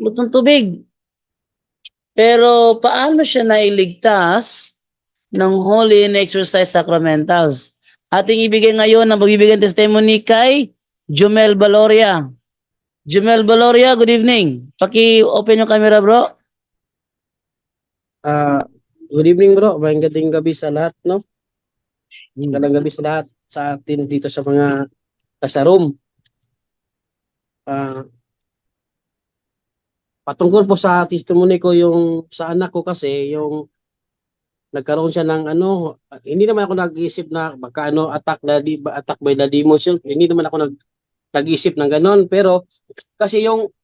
lutong tubig. Pero paano siya nailigtas ng Holy and Exercise Sacramentals? Ating ibigay ngayon ang pagbibigyan testimony kay Jumel Baloria. Jumel Baloria, good evening. Paki-open yung camera, bro. Ah, good evening bro. Magandang gabi sa lahat, no? Magandang gabi sa lahat sa atin dito sa mga nasa room. Patungkol po sa testimony ko yung sa anak ko kasi yung nagkaroon siya ng ano, hindi naman ako nag-iisip na baka ano attack na di attack by the demons. Hindi naman ako nag nag-isip ng ganon. Pero kasi yung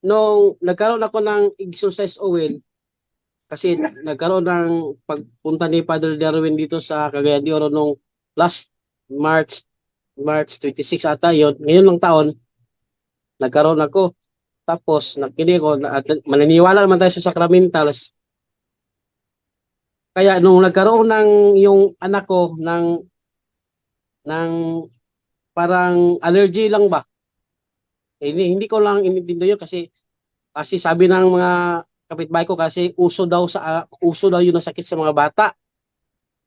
nung nagkaroon ako ng exercise oil kasi nagkaroon ng pagpunta ni Father Darwin dito sa Cagayan de Oro nung last March March 26 ata yon ngayon lang taon nagkaroon ako tapos nakinig ko na, at maniniwala naman tayo sa sacramentals kaya nung nagkaroon ng yung anak ko ng ng parang allergy lang ba Eh, hindi, hindi ko lang intindihan yun kasi kasi sabi ng mga kapitbahay ko kasi uso daw sa ah, uso daw yun ang sakit sa mga bata.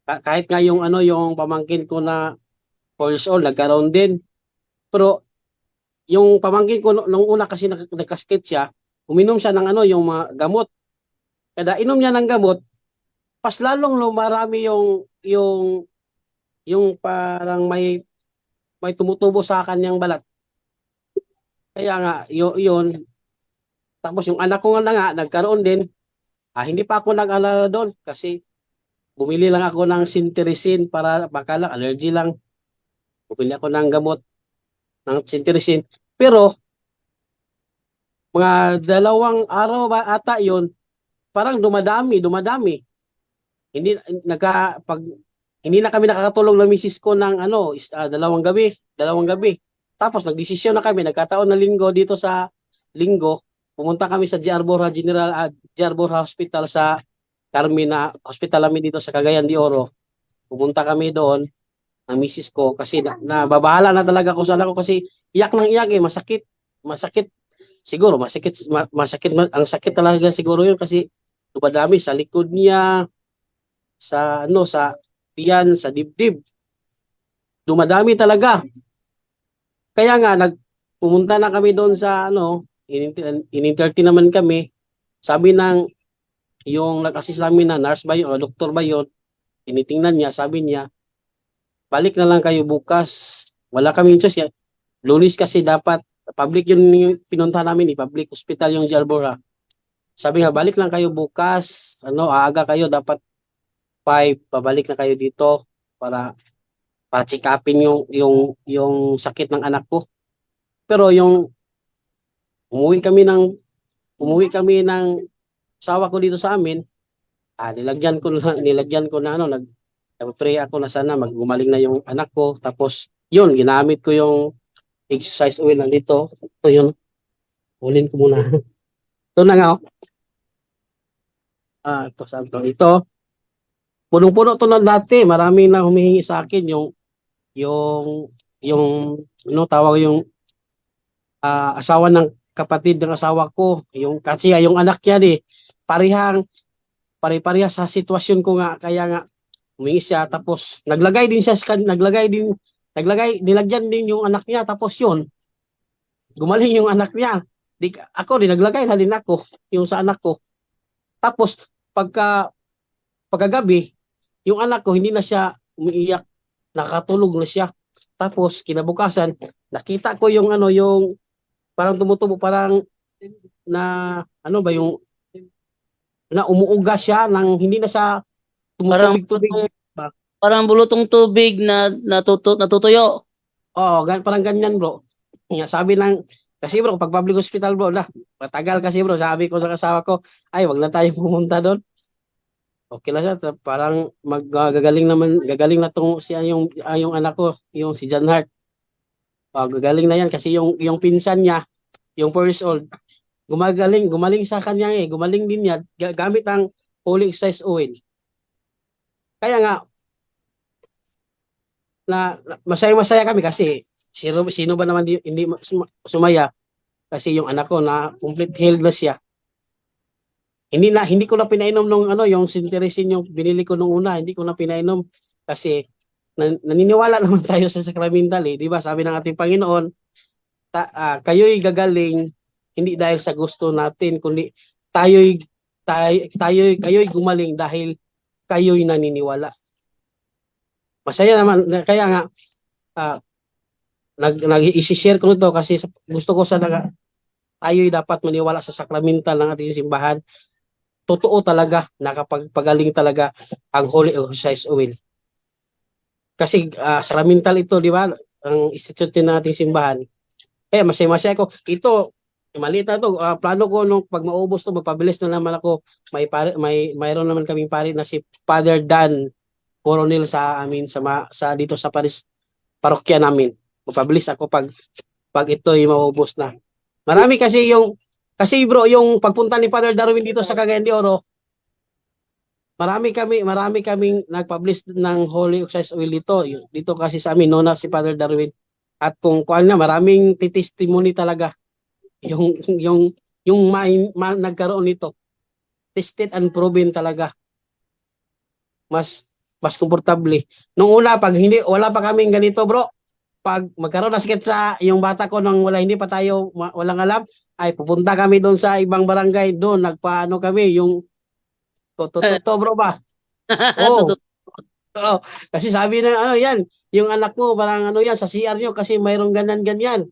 Ka- kahit nga yung ano yung pamangkin ko na 4 years old nagkaroon din. Pero yung pamangkin ko nu- nung una kasi nag- nagkasakit siya, uminom siya ng ano yung mga gamot. Kada inom niya ng gamot, pas lalong lumarami yung yung yung parang may may tumutubo sa kanyang balat. Kaya nga, yun, tapos yung anak ko nga nga, nagkaroon din. Ah, hindi pa ako nag-alala doon kasi bumili lang ako ng sinterisin para baka lang, allergy lang. Bumili ako ng gamot ng sinterisin. Pero, mga dalawang araw ba ata yon parang dumadami, dumadami. Hindi, nagka, pag, hindi na kami nakakatulog ng misis ko ng ano, is, ah, dalawang gabi, dalawang gabi. Tapos nagdesisyon na kami, nagkataon na linggo dito sa linggo, pumunta kami sa Jarbora General uh, Jarbora Hospital sa Carmina Hospital namin dito sa Cagayan de Oro. Pumunta kami doon ang misis ko kasi na, nababahala na talaga ako sa anak ko kasi iyak nang iyak eh masakit masakit. Siguro masakit ma- masakit ma- ang sakit talaga siguro yun kasi dumadami sa likod niya sa ano sa tiyan sa dibdib. Dumadami talaga. Kaya nga nag pumunta na kami doon sa ano in- in-entertain naman kami. Sabi ng yung nag-assist sa amin na nurse ba yun o doktor ba yun, tinitingnan niya, sabi niya, balik na lang kayo bukas. Wala kami choice. Ya- Lunis kasi dapat, public yun yung pinunta namin, eh, public hospital yung Jalbora. Sabi nga, balik lang kayo bukas, ano, aaga kayo, dapat 5, pabalik na kayo dito para para check upin yung yung yung sakit ng anak ko. Pero yung umuwi kami ng umuwi kami ng asawa ko dito sa amin. Ah, nilagyan ko na nilagyan ko na ano nag pray ako na sana maggumaling na yung anak ko tapos yun ginamit ko yung exercise oil nandito. Ito yun. Ulin ko muna. ito na nga. oh. Ah, ito saan to? Ito. Punong-puno to na dati. Marami na humihingi sa akin yung yung yung ano tawag yung ah, asawa ng kapatid ng asawa ko, yung kasi yung anak niya di parihang pare-pareha sa sitwasyon ko nga kaya nga humingi siya tapos naglagay din siya naglagay din naglagay nilagyan din yung anak niya tapos yun gumaling yung anak niya. Di ako din naglagay na din ako yung sa anak ko. Tapos pagka pagkagabi yung anak ko hindi na siya umiiyak nakatulog na siya. Tapos kinabukasan nakita ko yung ano yung parang tumutubo parang na ano ba yung na umuuga siya nang hindi na siya Parang, tumutubig-tubig. parang bulutong tubig na natuto, natutuyo. Oo, gan parang ganyan bro. Nga, sabi lang kasi bro, pag public hospital bro, na matagal kasi bro, sabi ko sa kasawa ko, ay wag na tayo pumunta doon. Okay lang siya, parang maggagaling naman, gagaling na tong siya yung ah, yung anak ko, yung si John Hart. Oh, gagaling na yan kasi yung yung pinsan niya, yung 4 years old, gumagaling, gumaling sa kanya eh, gumaling din niya ga- gamit ang holy exercise oil. Kaya nga na, masaya-masaya kami kasi sino sino ba naman di, hindi ma- suma- sumaya kasi yung anak ko na complete healed na siya. Hindi na hindi ko na pinainom nung ano yung sinteresin yung binili ko nung una, hindi ko na pinainom kasi nan- naniniwala naman tayo sa sacramental eh, 'di ba? Sabi ng ating Panginoon, ta, ah, kayo'y gagaling hindi dahil sa gusto natin kundi tayo'y tayo, tayo'y kayo'y gumaling dahil kayo'y naniniwala. Masaya naman kaya nga ah, nag nag-i-share ko nito kasi gusto ko sa naga, tayo'y dapat maniwala sa sacramental ng ating simbahan. Totoo talaga, nakapagpagaling talaga ang Holy Exercise Oil. Kasi ah, sacramental ito, di ba? Ang institute ng ating simbahan. Kaya masaya-masaya ko. Ito, maliit na to. Ah, plano ko nung pag maubos to, magpabilis na naman ako. May, pare, may mayroon naman kaming pare na si Father Dan Coronel sa amin sa, sa dito sa Paris parokya namin. Magpabilis ako pag pag ito ay maubos na. Marami kasi yung kasi bro, yung pagpunta ni Father Darwin dito sa Cagayan de Oro, marami kami, marami kaming nagpublish ng Holy Exercise Oil dito. Dito kasi sa amin, nona si Father Darwin. At kung kuan na, maraming titistimony talaga. Yung, yung, yung ma, ma- nagkaroon nito. Tested and proven talaga. Mas, mas komportable. Nung una, pag hindi, wala pa kaming ganito bro, pag magkaroon ng sakit sa yung bata ko nang wala hindi pa tayo ma- walang alam ay pupunta kami doon sa ibang barangay doon nagpaano kami yung to to to, to bro ba. Totoo. Oo. kasi sabi na ano yan yung anak mo parang ano yan sa CR nyo kasi mayroong ganyan ganyan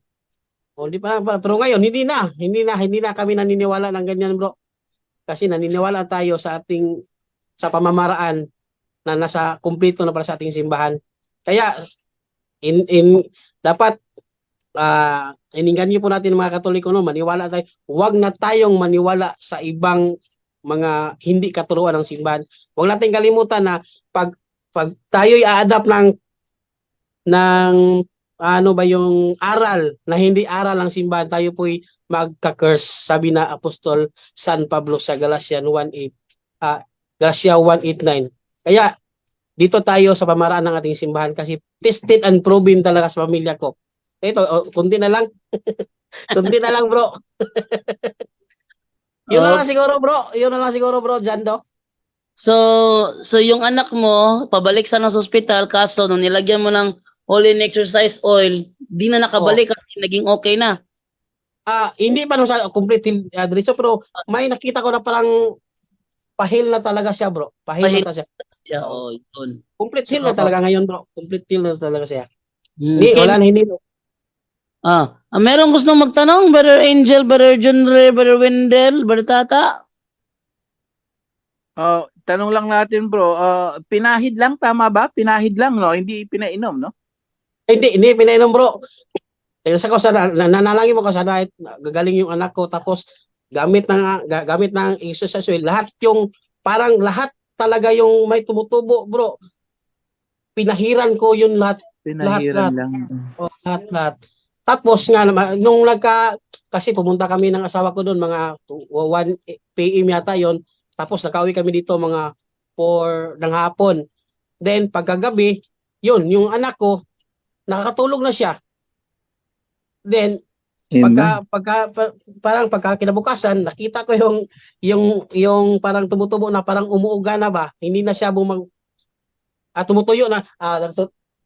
o di pa pero ngayon hindi na. Hindi na hindi na kami naniniwala ng ganyan bro. Kasi naniniwala tayo sa ating sa pamamaraan na nasa kumpleto na para sa ating simbahan. Kaya in in dapat ah iningan niyo po natin mga Katoliko no? Maniwala tayo. Huwag na tayong maniwala sa ibang mga hindi katuruan ng simbahan. Huwag natin kalimutan na pag pag tayo'y a-adapt ng ng ano ba yung aral na hindi aral ng simbahan tayo po'y magka-curse sabi na apostol San Pablo sa Galatian 1:8 ah Galatia 1:8-9 kaya dito tayo sa pamaraan ng ating simbahan kasi tested and proven talaga sa pamilya ko. Ito, oh, kunti na lang. kunti na lang, bro. Yun na lang siguro, bro. Yun na lang siguro, bro, Jando. So, so yung anak mo, pabalik sa ospital, kaso nung nilagyan mo ng Holy and Exercise Oil, di na nakabalik kasi naging okay na. Ah, hindi pa nung sa complete heal, uh, diretso, pero may nakita ko na parang pahil na talaga siya, bro. Pahil, Pahil. na talaga siya. Siya, oh, yun. Complete heal na talaga ngayon, bro. Complete heal na talaga siya. Hmm, Hindi, wala na hindi. Ah, ah, meron gustong magtanong, Brother Angel, Brother John Ray, Brother Wendell, Brother Tata? Oh, tanong lang natin bro, ah, pinahid lang tama ba? Pinahid lang no, hindi pinainom no? Hindi, hindi, pinainom, bro. Eh, sa ko, sa, na, nanalangin mo ko sa diet, gagaling yung anak ko, tapos gamit ng, ga- gamit ng exercise oil, lahat yung, parang lahat talaga yung may tumutubo, bro. Pinahiran ko yun lahat, Pinahiran lahat. lang. oh, lahat, lahat. Tapos nga, naman, nung nagka, kasi pumunta kami ng asawa ko doon, mga 1 p.m. yata yon Tapos nakauwi kami dito mga 4 ng hapon. Then pagkagabi, yun, yung anak ko, nakakatulog na siya. Then, pagka, na. pagka, pa- parang pagka kinabukasan, nakita ko yung, yung, yung parang tumutubo na parang umuuga na ba? Hindi na siya bumag, ah, tumutuyo na, ah,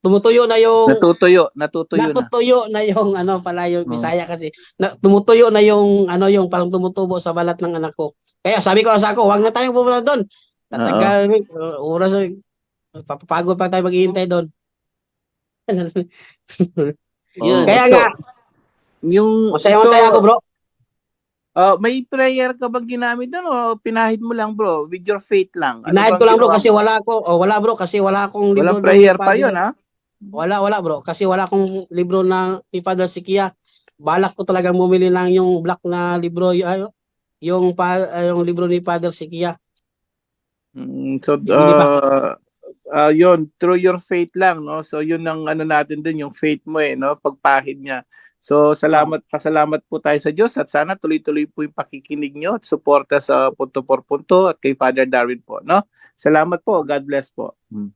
tumutuyo na yung, Natutuyo, natutuyo na. natutuyo na yung ano pala yung Oh. Bisaya kasi na, tumutuyo na yung ano yung parang tumutubo sa balat ng anak ko. Kaya sabi ko sa ako, wag na tayong pumunta doon. Tatagal uh, oras papapagod pa tayo maghihintay doon. Yun. Kaya so, nga, yung masaya-masaya so, ako, bro. ah, may prayer ka bang ginamit doon o pinahid mo lang bro with your faith lang? Ano Inahid bang ko lang bro kasi wala ako, oh, wala bro kasi wala akong libro. Walang ng prayer pa yun ha? Wala, wala bro kasi wala akong libro ng ni Father Sikia. Balak ko talagang bumili lang yung black na libro y- ay, yung pa, yung libro ni Father Sikia. Mm, so pa. Uh, ah, yun, through your faith lang, no? So yun ang ano natin din, yung faith mo eh, no? Pagpahid niya. So salamat, pasalamat po tayo sa Diyos at sana tuloy-tuloy po yung pakikinig nyo at suporta sa Punto por Punto at kay Father Darwin po, no? Salamat po, God bless po. Mm.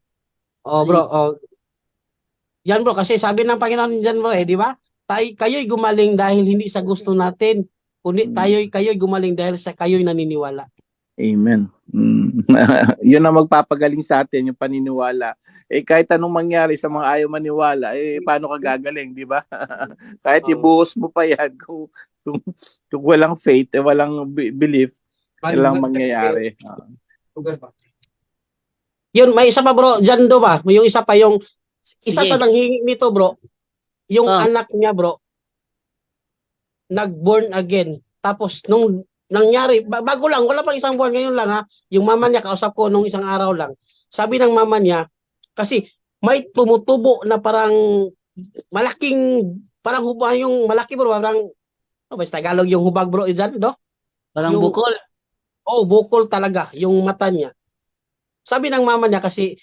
Oh bro, oh. Yan bro kasi sabi ng Panginoon diyan bro eh, di ba? tay, kayo'y gumaling dahil hindi sa gusto natin. Kundi Mm. tayo'y kayo'y gumaling dahil sa kayo'y naniniwala. Amen. Mm. Yun ang magpapagaling sa atin, yung paniniwala. Eh kahit anong mangyari sa mga ayaw maniwala, eh paano ka gagaling, di ba? kahit ibuhos mo pa yan, kung, kung, kung walang faith, eh, walang be- belief, walang mangyayari. Ah. Yun, may isa pa bro, dyan do ba? Yung isa pa yung, isa Sige. sa nanghingi nito bro, yung Ah. anak niya bro, nag-born again. Tapos nung nangyari, ba- bago lang, wala pang isang buwan ngayon lang ha, yung mama niya, kausap ko nung isang araw lang, sabi ng mama niya, kasi may tumutubo na parang malaking, parang hubag yung malaki bro, parang, oh, basta Tagalog yung hubag bro, dyan do? Parang Yung- bukol. Oh, bukol talaga yung mata niya. Sabi ng mama niya kasi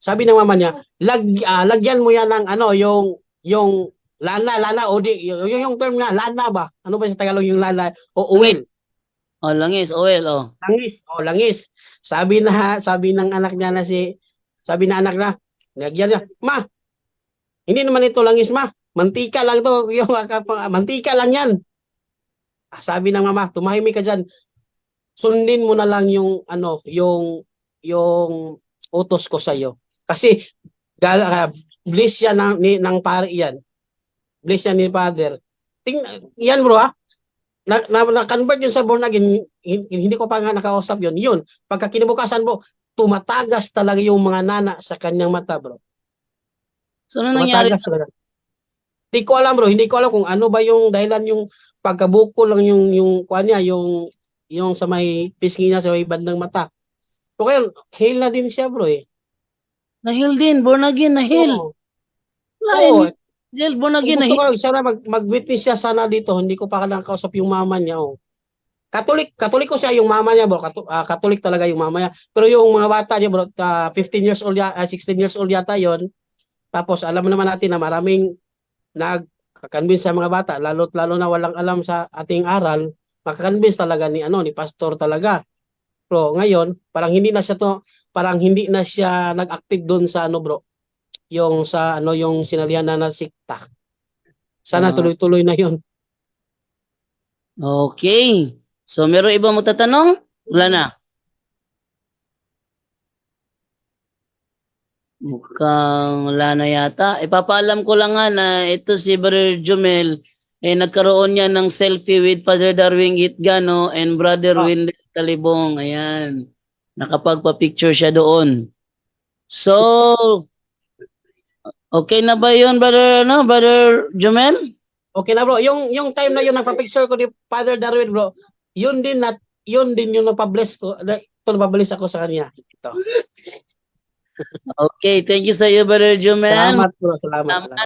sabi ng mama niya, lag, ah, lagyan mo yan ng ano, yung yung lana, lana o di yung, yung term na lana ba? Ano ba sa Tagalog yung lana o uwel? Oh, langis, oil, oh. Langis, o langis. Sabi na sabi ng anak niya na si sabi na anak na, lagyan niya, "Ma, hindi naman ito langis, ma. Mantika lang to, yung mantika lang 'yan." Ah, Sabi ng mama, tumahimik ka diyan. Sundin mo na lang yung ano, yung yung utos ko sa iyo. Kasi gal, uh, bless siya ng, ni, ng pare yan. Bless siya ni Father. Ting, yan bro ha. Na, na, na-convert yun sa born again, hin- hindi ko pa nga nakausap yun. Yun, pagka kinabukasan bro, tumatagas talaga yung mga nana sa kanyang mata bro. So, ano nangyari? Talaga. Hindi ko alam bro, hindi ko alam kung ano ba yung dahilan yung pagkabuko lang yung yung kuan niya, yung yung sa may pisngi niya sa may bandang mata. So kaya heal na din siya bro eh. Na-heal din, born again, na-heal. Oo. Wala, Oo. Jill, born again, gusto na-heal. ko sana mag, mag-witness siya sana dito, hindi ko pa lang kausap yung mama niya. Oh. Katolik, Katolik ko siya yung mama niya bro. Kato, ah, Katolik talaga yung mama niya. Pero yung mga bata niya bro, ah, 15 years old, ya- ah, 16 years old yata yon. Tapos alam naman natin na maraming nagkakanbins sa mga bata, lalo't lalo na walang alam sa ating aral, makakanbins talaga ni ano ni pastor talaga. Bro, ngayon, parang hindi na siya to, parang hindi na siya nag-active doon sa ano bro, yung sa ano yung sinalihan na na sikta. Sana Ah. tuloy-tuloy na yun. Okay. So, meron iba mo tatanong? Wala na. Mukhang wala na yata. Ipapaalam ko lang nga na ito si Brother Jumel, eh, nagkaroon niya ng selfie with Father Darwin Gitgano and Brother Oh. Wendell Talibong. Ayan. Nakapagpa-picture siya doon. So, okay na ba yun, Brother, no, Brother Jumel? Okay na bro, yung yung time na yun nagpa-picture ko ni Father Darwin bro, yun din na yun din yung napabless ko, ito napabless ako sa kanya. Ito. Okay, thank you sa iyo, Brother Jumel. Salamat bro, salamat. Salamat. salamat.